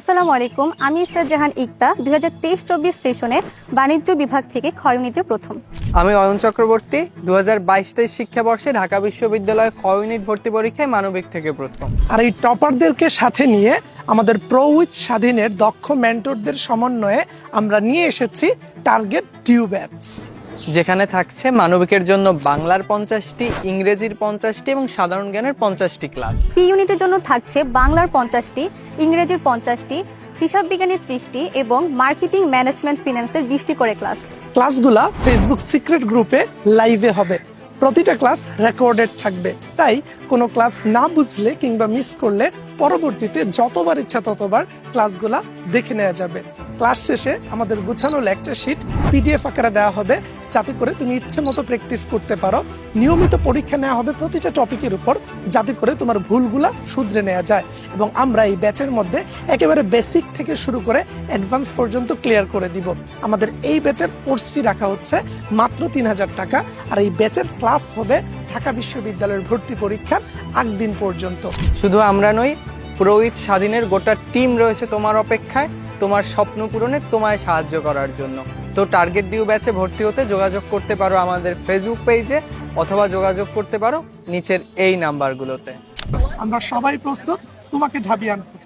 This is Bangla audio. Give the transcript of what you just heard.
আসসালামু আলাইকুম আমি ইসরাত জাহান ইকতা দুই হাজার তেইশ চব্বিশ সেশনে বাণিজ্য বিভাগ থেকে ক্ষয় ইউনিটে প্রথম। আমি অয়ন চক্রবর্তী দু হাজার বাইশ তেইশ শিক্ষাবর্ষে ঢাকা বিশ্ববিদ্যালয় খ ইউনিট ভর্তি পরীক্ষায় মানবিক থেকে প্রথম। আর এই টপারদেরকে সাথে নিয়ে আমাদের প্রো উইথ স্বাধীনের দক্ষ মেন্টরদের সমন্বয়ে আমরা নিয়ে এসেছি টার্গেট টিউ ব্যাচ যেখানে থাকছে মানবিকের জন্য বাংলার পঞ্চাশটি ইংরেজির পঞ্চাশটি এবং সাধারণ জ্ঞানের পঞ্চাশটি ক্লাস সি ইউনিটের জন্য থাকছে বাংলার পঞ্চাশটি ইংরেজির পঞ্চাশটি হিসাব বিজ্ঞানের ত্রিশটি এবং মার্কেটিং ম্যানেজমেন্ট ফিন্যান্সের বিশটি করে ক্লাস ক্লাসগুলা ফেসবুক সিক্রেট গ্রুপে লাইভে হবে। প্রতিটা ক্লাস রেকর্ডেড থাকবে। তাই কোনো ক্লাস না বুঝলে কিংবা মিস করলে পরবর্তীতে যতবার ইচ্ছা ততবার ক্লাসগুলা দেখে নেওয়া যাবে। ক্লাস শেষে আমাদের গুছানো লেকচার শিট পিডিএফ আকারে দেওয়া হবে। যাতে করে তুমি ইচ্ছে মতো প্র্যাকটিস করতে পারো। নিয়মিত পরীক্ষা নেওয়া হবে প্রতিটা টপিকের উপর, যাতে করে তোমার ভুলগুলা শুধরে নেওয়া যায়। এবং আমরা এই ব্যাচের মধ্যে একেবারে বেসিক থেকে শুরু করে অ্যাডভান্স পর্যন্ত ক্লিয়ার করে দিব। আমাদের এই ব্যাচের কোর্স ফি রাখা হচ্ছে মাত্র তিন হাজার টাকা। আর এই ব্যাচের ক্লাস হবে ঢাকা বিশ্ববিদ্যালয়ের ভর্তি পরীক্ষার আগ দিন পর্যন্ত। শুধু আমরা নই, পুরোহিত স্বাধীনের গোটা টিম রয়েছে তোমার অপেক্ষায়। তোমার স্বপ্ন পূরণে তোমায় সাহায্য করার জন্য। তো টার্গেট ডিউ ব্যাচে ভর্তি হতে যোগাযোগ করতে পারো আমাদের ফেসবুক পেজে অথবা যোগাযোগ করতে পারো নিচের এই নাম্বারগুলোতে আমরা সবাই প্রস্তুত, তোমাকে ঝাঁপিয়ে আনতে।